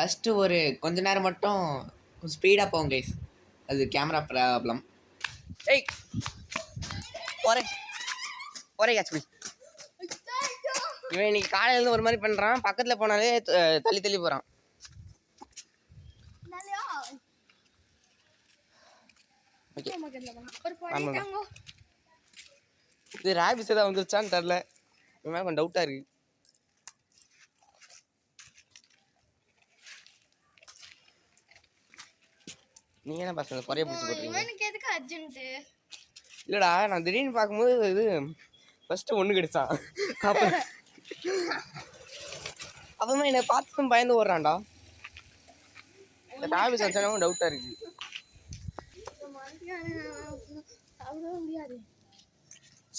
First ஒரு கொஞ்ச நேரம் மட்டும் ஸ்பீடாக போகும் கைஸ் அது கேமரா ப்ராப்ளம் ஏய் ஒரே ஒரே கேட்ச் பிடி இவன் இன்னைக்கு காலையிலேருந்து ஒரு மாதிரி பண்ணுறான் பக்கத்தில் போனாலே தள்ளி தள்ளி போகிறான் இது ரேபிஸ் ஏதாவது வந்துருச்சான்னு தெரில இவன் மேலே கொஞ்சம் டவுட்டாக இருக்கு. நீங்க என்ன பசங்க குறைய பிடிச்சி போட்டுருக்கீங்க இவனுக்கு எதுக்கு அர்ஜென்ட் இல்லடா நான் திடீர்னு பார்க்கும்போது இது ஃபர்ஸ்ட் ஒன்று கிடைச்சான் அப்போ அப்புறமா என்னை பார்த்தும் பயந்து ஓடுறான்டா. இந்த ரேபிஸ் வச்சாலும் டவுட்டாக இருக்கு.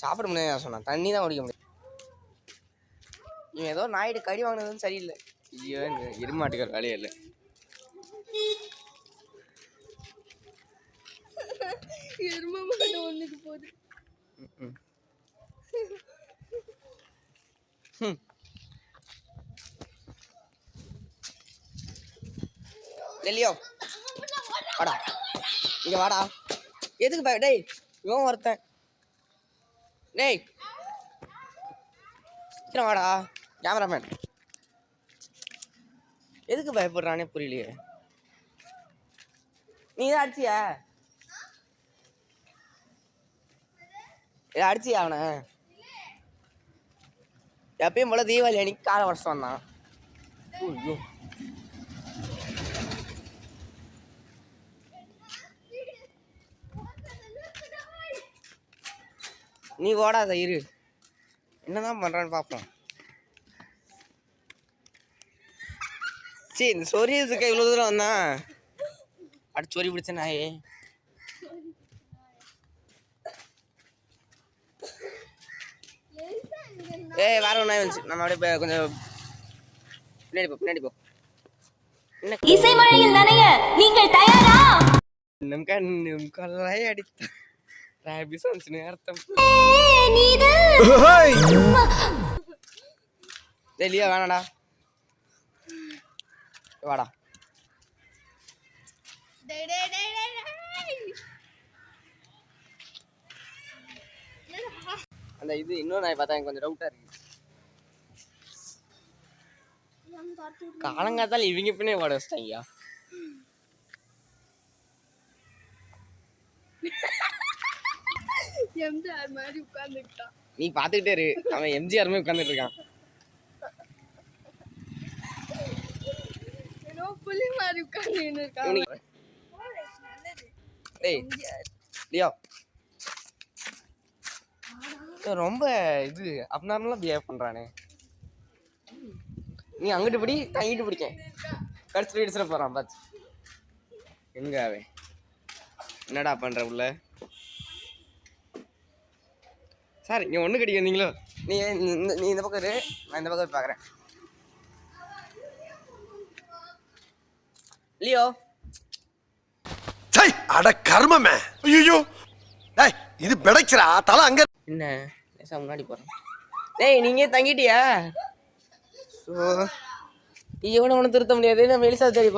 சாப்பிட முடியாது சொன்னான். தண்ணி தான் குடிக்க முடியும். இவன் ஏதோ நாயுடு கறி வாங்கினதும் சரியில்லை. ஐயோ இந்த எருமாட்டுக்கார வேலையே இல்லை. எருமை மாடு ஒண்ணுக்கு போகுது. லெலியோ வாடா. இங்க வாடா. எதுக்கு பய டேய் இவன் ஒருத்தன். டேய். சீக்கிரம் வாடா கேமராமேன். எதுக்கு பயப்படுறானே புரியலையே. நீ தான் அடிச்சியா? ஏய், அடிச்சியா அவனை? எப்பயும் போல தீபாவளி அன்னைக்கு காலை வருஷம் வந்தான் ஐயோ. நீ ஓடாத இரு. என்னதான் பண்றான்னு பார்ப்போம் சரி இந்த சொரியதுக்கு இவ்வளோ தூரம் வந்தான்? அடிச்சு சொறி பிடிச்ச நாயே. ஏய் வேற ஒன்றா வந்துச்சு நம்ம அப்படியே கொஞ்சம் பின்னாடி போ பின்னாடி போ. இசை மழையில் நனைய நீங்கள் தயாரா? நம் கண்ணும் கொள்ளை அடித்த ராபிஸ் வந்துச்சு அர்த்தம். டெய்லியா வேணாடா. வாடா டேய் டேய் டேய் டேய் டேய் அந்த இது இன்னும் நான் பார்த்தா எனக்கு கொஞ்சம் டவுட்டாக இருக்கு. காலங்காத்தால இவங்க பின்னே ஓட வச்சிட்டாங்கயா எம்ஜிஆர் மாதிரி உட்கார்ந்துக்கிட்டான் நீ பார்த்துக்கிட்டே இரு. அவன் எம்ஜிஆர் மாதிரி உட்காந்துட்டு இருக்கான். புலி மாதிரி உட்கார்ந்துன்னு இருக்கான். டேய் லியோ. ரொம்ப இது அப்நார்மலாக பிஹேவ் பண்ணுறானே நீ அங்கிட்டு பிடி தங்கிட்டு பிடிக்கேன். கடிச்சு இடிச்சிட போகிறான் பார்த்து எங்க அவன்? என்னடா பண்ணுற உள்ள? சார் நீ ஒன்று கடிக்க வந்தீங்களோ? நீ நீ இந்த- நீ இந்த பக்கம் இரு. நான் இந்த பக்கம் பார்க்குறேன் லியோ. சை அட கர்மமே. ஐயோ டேய் இது பிடைக்கிறா தலை அங்க என்ன? லேசா முன்னாடி போகிறேன் டேய் நீங்க தங்கிட்டியா? ஸோ இவனை ஒன்றும் திருத்த முடியாது. நம்ம எலிசா தேடி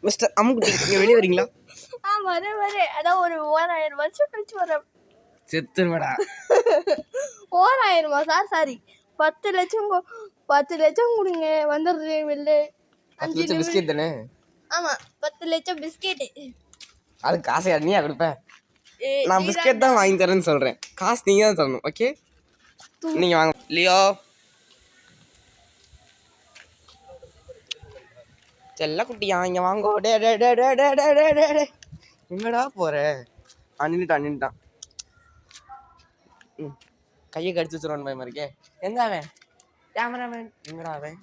மிஸ்டர் அம்முக்குட்டி நீங்க வெளியே வரீங்களா? ஆ வரேன் வரேன் அதான் ஒரு ஓராயிரம் வருஷம் கழிச்சு வரேன் செத்துருவாடா. ஓராயிரமா? Sir sorry. பத்து லட்சம் கொ- பத்து லட்சம் கொடுங்க. வந்துடுறேன் வெளில. பத்து லட்சம் பிஸ்கெட் தானே? ஆமா பத்து லட்சம் பிஸ்கெட்டு. அது காசை நீயா கொடுப்ப? நான் பிஸ்கெட் தான் வாங்கி தரேன்னு சொல்றேன். காசு நீங்க தான் தரணும் ஓகே நீங்க வாங்க. லியோ. செல்ல குட்டியா இங்க வாங்கோ. டே டே டே டே டே டே டே டே டே. எங்கடா போற? அண்ணிட்டான் அண்ணிட்டான் ம். கையை கடிச்சு வச்சிருவான் பயமா இருக்கே. எங்க அவன்? கேமராமேன் எங்கடா அவன்?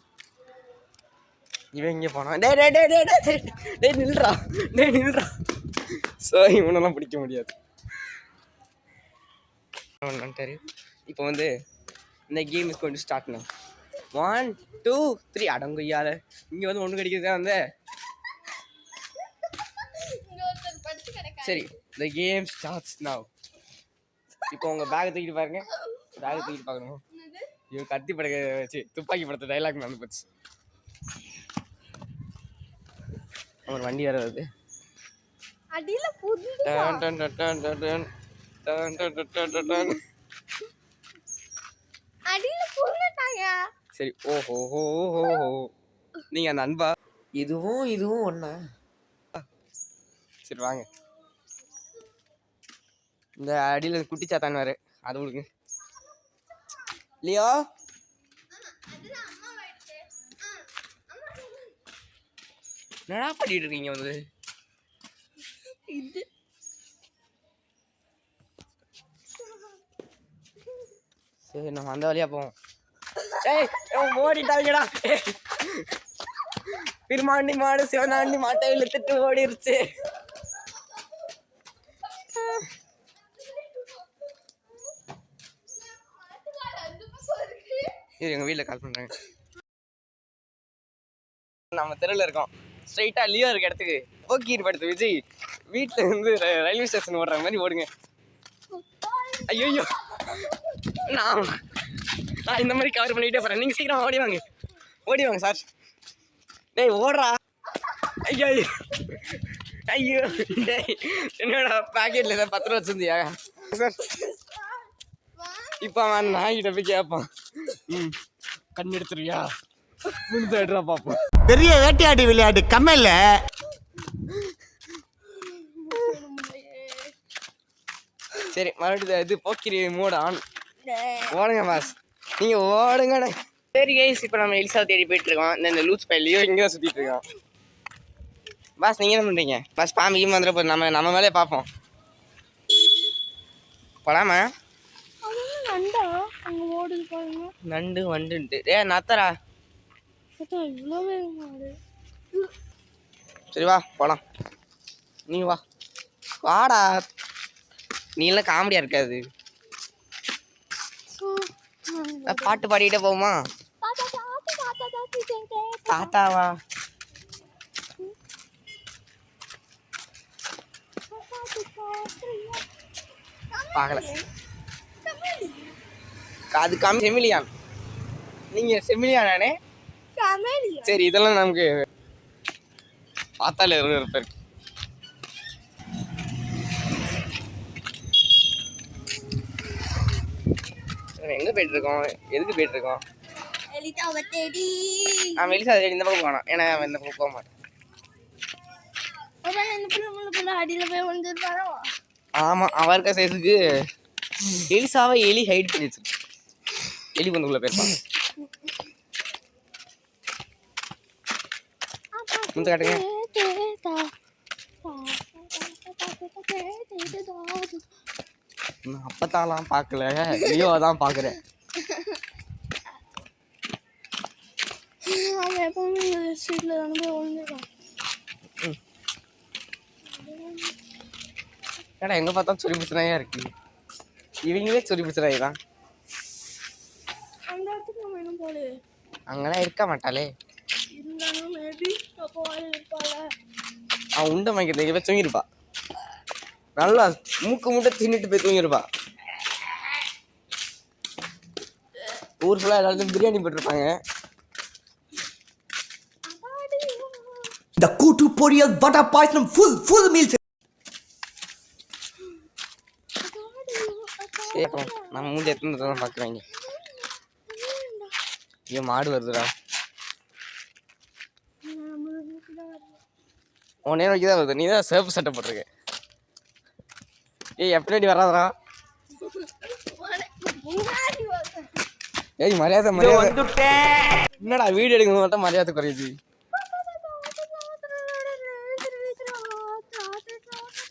இவன் இங்கே போனான் டே டே டே டே டே டே டே நில்றா டே நில்றா. ஸோ இவனெல்லாம் பிடிக்க முடியாது. இப்போ வந்து இந்த கேம் இஸ் கொண்டு ஸ்டார்ட் நான் ஒன் டூ த்ரீ அடங்கொய்யால இங்கே வந்து ஒன்று கிடைக்கிறதா கிடக்க சரி இந்த கேம் ஸ்டார்ட்ஸ் now. இப்போ உங்கள் பேக் தூக்கிட்டு பாருங்க. பேக் தூக்கிட்டு பார்க்கணும் ஐயோ கத்தி படக்க வச்சு துப்பாக்கி படத்து டைலாக் வந்து போச்சு. ஒரு வண்டி வேற வருது அடியில புது டன் டன் டன் டன் டன் டன். டன் டன் டன் டன் டன் டன். அடியில புதுட்டாங்க சரி ஓஹோ ஹோ ஹோ ஹோ நீங்க அந்த அன்பா இதுவும் இதுவும் ஒண்ணா சரி வாங்க இந்த அடியில் குட்டி சாத்தான் வேறு அது உங்களுக்கு இல்லையோ என்னடா பண்ணிட்டு இருக்கீங்க வந்து? இது. சரி நம்ம அந்த வழியா போவோம். ஏய் ஓடிட்டாங்கடா திருமாண்டி மாடு சிவனாண்டி மாட்டை இழுத்துட்டு ஓடிருச்சு. இது எங்க வீட்ல கால் பண்றாங்க. நம்ம தெருவில் இருக்கோம். ஸ்ட்ரைட்டாக லியோ இருக்க இடத்துக்கு. போக்கீர் படுத்து விஜய். வீட்டில் இருந்து ரயில்வே ஸ்டேஷன் ஓடுற மாதிரி ஓடுங்க. ஐயோ நான் நான் இந்த மாதிரி கவர் பண்ணிகிட்டே போகிறேன் நீங்கள் சீக்கிரம் ஓடி வாங்க. ஓடி வாங்க சார் டேய் ஓடுறா. ஐயோ ஐயோ. ஐயோ டேய் என்னோட பேக்கெட்டில் ஏதாவது பத்து ரூபா வச்சிருந்தியா? சார் இப்போ அவன் நாய்கிட்ட போய் கேட்பான் ம். கண் எடுத்துருவியா? எடுறா பார்ப்போம் பெரிய வேட்டையாடி விளையாட்டு கம்மல்ல சரி மறுபடியும் இது போக்கிரி மோட் ஆன். ஓடுங்க பாஸ் நீங்க ஓடுங்கண்ணே சரி கைஸ் இப்போ நம்ம எலிசா தேடி போயிட்டு இருக்கோம் இந்த இந்த லூஸ் பையிலையோ இங்கே தான் சுற்றிட்டு இருக்கோம். பாஸ் நீங்கள் என்ன பண்ணுறீங்க பாஸ் பாம்பு கீம்பு வந்துட போது நம்ம நம்ம மேலே பார்ப்போம் போடாம அது நண்டா? அங்க ஓடுது பாருங்க. நண்டு வண்டுன்ட்டு. ஏ நத்தரா. இவ்வளோ சரி வா போகலாம் நீ வா. வாடா. நீ எல்லாம் காமெடியாக இருக்காது பாட்டு பாடிக்கிட்டே தேங்க தாத்தாவா பார்க்கல. அது கம்மி செமிலியான். நீங்கள் செமிலியானானே? கமேலியா சரி இதெல்லாம் நமக்கு பார்த்தாலே பேர் எங்கே போயிட்டு இருக்கோம் எதுக்கு போயிட்டு இருக்கோம் நான் வெளிசா இந்த பக்கம் போனோம் ஏன்னா இந்த பக்கம் போக மாட்டேன். ஆமாம் அவன் இருக்க சைஸுக்கு எலிசாவை எலி ஹைட் பண்ணி வச்சிருக்கு. எலி பந்துக்குள்ளே போயிருப்பான். இந்த காட்டுங்க. நான் அப்பத்தாலாம் பார்க்கல. லியோ தான் பார்க்குறேன். அவன் எப்பவுமே விழுந்துருக்கான் ஏடா எங்கே பார்த்தாலும் சொல்லி பிரச்சனையா இருக்கு? இவங்களே சொல்லி பிரச்சனை தான் அந்த இடத்துக்கு நம்ம இன்னும் போல அங்கெல்லாம் இருக்க மாட்டாளே. இருந்தாலும் மேபி அவன் உண்டை வாங்கிட்டு போய் தூங்கியிருப்பா நல்லா மூக்கு மூட்டை தின்னுட்டு போய் தூங்கியிருப்பா ஊர் ஃபுல்லாக எல்லாத்தையும் பிரியாணி போட்டிருப்பாங்க. இந்த கூட்டு பொரியல் vada payasam full full meals நம்ம மூஞ்சி எத்தனை பார்க்குறாங்க ஐயோ மாடு வருதுடா. உன் நேரம் தான் வருது. நீ தான் சிவப்பு சட்டை போட்டிருக்க. ஏய் எப்படி வந்து ஏய் மரியாதை மரியாதை. என்னடா வீடியோ எடுக்கணும் மட்டும் மரியாதை குறையுது.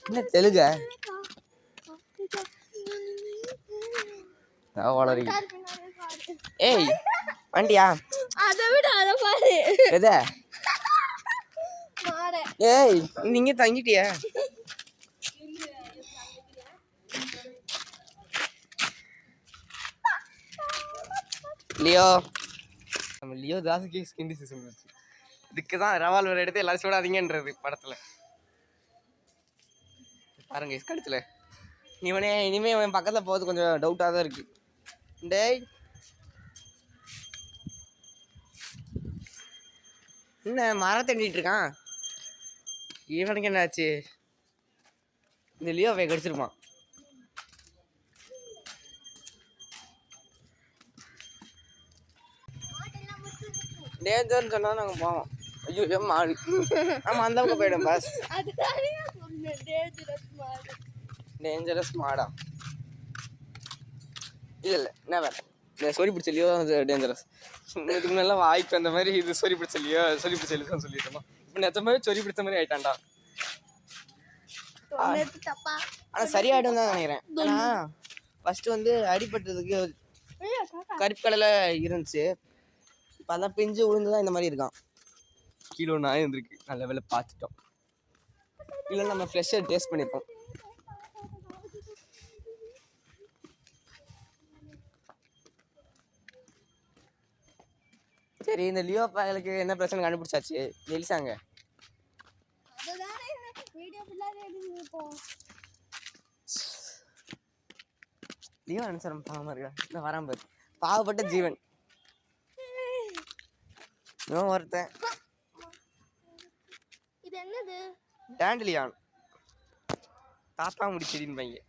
என்ன தெலுங்க? வளரி ஏய் வண்டியா? அதை விட அதை பாரு. எத? ஏய் நீங்க தங்கிட்டியா? லியோ. நம்ம லியோ தாசுக்கே ஸ்கின் டிசீஸ் வந்துருச்சு இதுக்கு தான் ரவால்வர் எடுத்து எல்லாரும் சூடாதீங்கன்றது படத்தில். பாருங்க இஸ் கழுத்தில். இவனே இனிமே இவன் பக்கத்தில் போகிறது கொஞ்சம் டவுட்டாக தான் இருக்கு. டேய். என்ன மரத்தை இருக்கான்? இவனுக்கு என்ன ஆச்சு இந்த லியோ அவன் கடிச்சிருப்பான் டேஞ்சர்னு சொன்னா நாங்க போவோம். ஐயோ ஐயோ, மாடு? ஆமா அந்த பக்கம் போயிடும் பாஸ் டேஞ்சரஸ் மாடா. இல்ல இல்ல என்ன வேற இந்த சொறி பிடிச்ச லியோ டேஞ்சரஸ் இதுக்கு முன்னெல்லாம் வாய்ப்பு அந்த மாதிரி இது சொறி பிடிச்ச லியோ சொறி பிடிச்ச லியோ நிஜமாவே சொறி பிடிச்ச மாதிரி ஆயிட்டான்டா ஆனா சரியாயிடும் தான் நினைக்கிறேன் ஏன்னா ஃபர்ஸ்ட் வந்து அடிபட்டதுக்கு. கருப்பு கலரில் இருந்துச்சு இப்போ அதான் பிஞ்சு விழுந்து தான் இந்த மாதிரி இருக்கான் கீழே நாய் இருந்திருக்கு நல்ல வேலை பார்த்துட்டோம் இல்லை நம்ம ஃப்ரெஷ்ஷாக டேஸ்ட் பண்ணியிருப்போம் சரி இந்த லியோ பயலுக்கு என்ன பிரச்சனை கண்டுபிடிச்சாச்சு அதுதானே லியோ அனுசரம் பாவமாக இருக்கா. இந்த வராம பாரு. பாவப்பட்ட ஜீவன். இவன் ஒருத்தன். இது என்னது? டேண்டிலியான். தாத்தா முடி செடின்னு பையன்.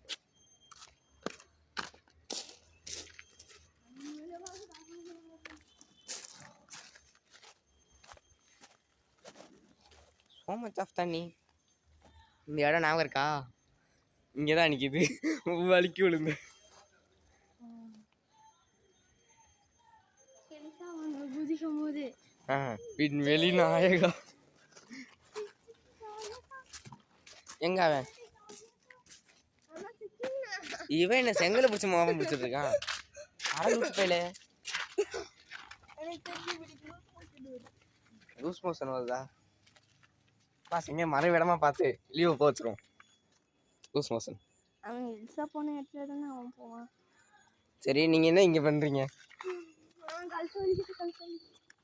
So much of தண்ணி. இந்த இடம் ஞாபகம் இருக்கா? இங்கே தான் நிற்கிது வலிக்கு விழுந்து. குதிக்கும் போது ஆ பின் வெளி நாயகா. எங்க அவன்? இவன் என்ன செங்கலை பிடிச்சி மோகம் பிடிச்சிட்டு இருக்கான்? அரை போயில. லூஸ் மோஷன் வருதா? பாஸ் எங்கே மறை விடமா பார்த்து லீவ் போச்சுரும் லூஸ் மோஷன் அவன் எல்சா போன இடத்துல தானே அவன் போவான். சரி நீங்கள் என்ன இங்கே பண்ணுறீங்க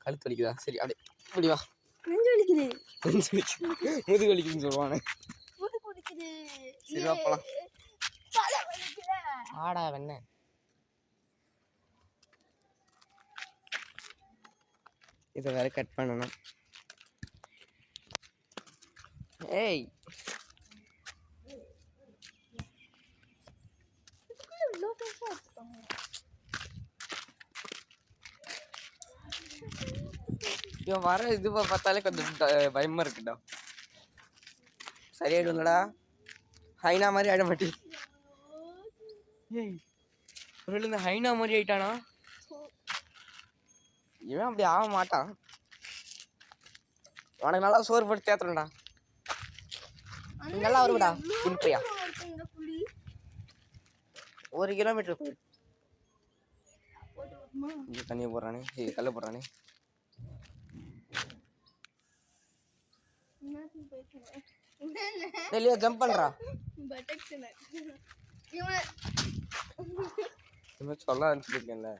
கழுத்து வலிக்குது சரி அப்படியே இப்படி வா. நெஞ்சு வலிக்குது. நெஞ்சு வலிக்குது. முதுகு வலிக்குதுன்னு சொல்லுவானே. முதுகு வலிக்குது. சரி வா போலாம். ஆடா வெண்ண. இதை வேற கட் பண்ணணும். ஏய் இவன் வர இது பார்த்தாலே கொஞ்சம் பயமா இருக்குடா. சரியாயிடும்லடா ஹைனா மாதிரி ஆயிட மாட்டி ஏய். ஒரு இந்த ஹைனா மாதிரி ஆயிட்டானா? இவன் அப்படி ஆக மாட்டான். உனக்கு நல்லா சோறு போட்டு தேத்துறா நீ நல்லா இந்த புளி ஒரு கிலோமீட்டர் போயிரு இங்கே தண்ணியை போடுறானே. ஏய் கல்ல போடுறானே. இல்லையா ஜம்ப் பட்டக்ஸ்னு இவன் சொல்ல ஆரம்பிச்சிருக்கேன்ல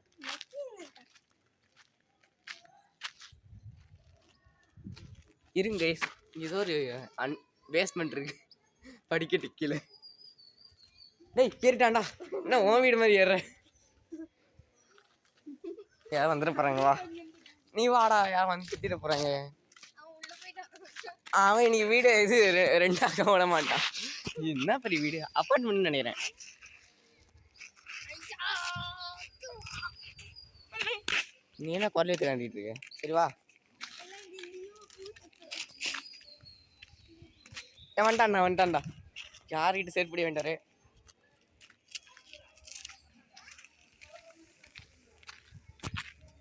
இருங்க. ஏதோ ஒரு அன் பேஸ்மெண்ட் இருக்கு. படிக்கட்டு கீழே. டேய் ஏறிட்டான்டா. என்ன உன் வீடு மாதிரி ஏறுற? யாரும் வந்துட போறாங்க? வா. நீ வாடா யாரும் வந்து திட்டிட போறாங்க? அவன் இன்னைக்கு வீடு இது ரெ- விட மாட்டான். என்ன பெரிய வீடு? அப்பார்ட்மெண்ட் நினைக்கிறேன். நீ என்ன குரல் எடுத்து இருக்க? சரி வா. வந்துட்டான்டா வந்துட்டான்டா. யார்கிட்ட சேர்ப்படி வேண்டாரு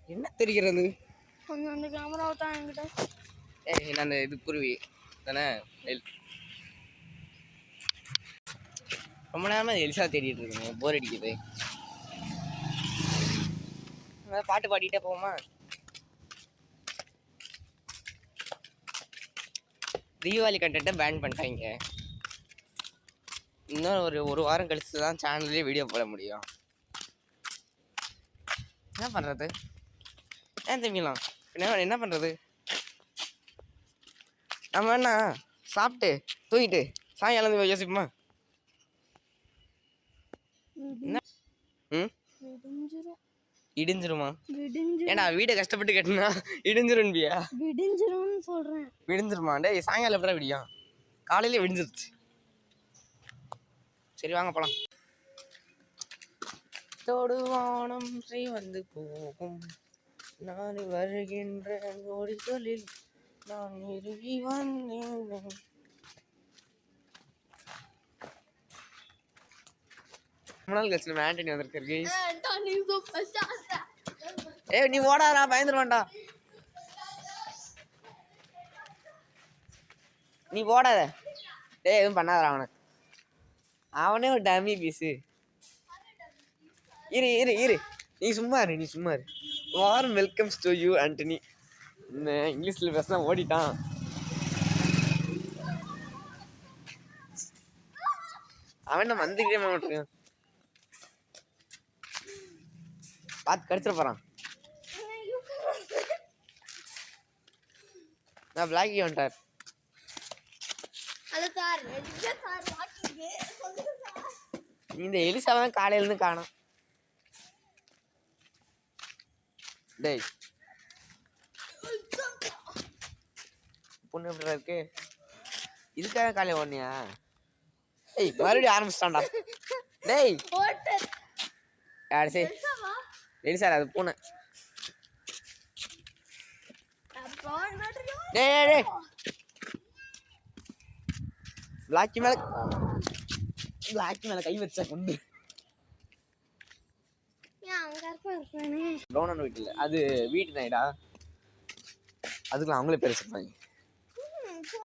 என்ன தெரிகிறது? கொஞ்சம் அந்த கேமராவை தான் என்கிட்ட. ஏய் நான் அந்த இது குருவி? தானே எல்- ரொம்ப நேரமா எலிசா தேடிட்டு இருக்கீங்க போர் அடிக்குது. பாட்டு பாடிட்டே போவோமா? தீபாவளி கண்டென்ட்டை பேன் பண்ணிட்டாங்க. இன்னும் ஒரு ஒரு வாரம் கழிச்சு தான் சேனல்லே வீடியோ போட முடியும். என்ன பண்ணுறது ஏன் தம்பிலாம் என்ன என்ன பண்ணுறது நம்ம என்ன சாப்பிட்டு தூங்கிட்டு சாயங்காலம் யோசிப்போமா? என்ன? ம்? இடிஞ்சிருமா? ஏன்னா வீடை கஷ்டப்பட்டு கட்டினா இடிஞ்சிரும்பியா விடிஞ்சிரும்னு சொல்றேன். விடிஞ்சிருமா? டேய் சாயங்காலம் எப்படா விடியும்? காலையில விடிஞ்சிருச்சு. சரி வாங்க போலாம். தொடுவானம் ஸ்ரீ வந்து போகும். நான் வருகின்ற நொடிகளில் நான் இறுகி வந்தேன். ரொம்ப நாள் கழிச்சு நம்ம ஆண்டனி வந்திருக்காரு. ஏ நீ ஓடாதா பயந்துருவான்டா நீ ஓடாத. டேய் எதுவும் பண்ணாதடா அவனை. அவனே ஒரு டம்மி பீஸு இரு இரு இரு. நீ சும்மா இரு நீ சும்மா இரு. வாரம் வெல்கம்ஸ் டு யூ ஆண்டனி. இங்கிலீஷில் பேசினா ஓடிட்டான். அவன் நம்ம வந்துக்கிட்டே மாட்டிருக்கான் பார்த்து கடிச்சிட போகிறான் நான் பிளாக்கி வந்துட்டார் இந்த எலிசாவன் காலையிலேருந்து காணோம். டேய். பொண்ணு எப்படி இருக்கு? இதுக்காக காலையில் ஓடனியா? ஏய் மறுபடியும் ஆரம்பிச்சிட்டான்டா. டேய். யாரு சரி எலிசார் அது பூனை. பிளாக்கி மேல பிளாக்கி மேல கை வச்சா கொண்டு டோனன் வீட்டில். அது வீட்டு நாய்டா அதுக்குள்ள அவங்களே பேர் வச்சிருப்பாங்க.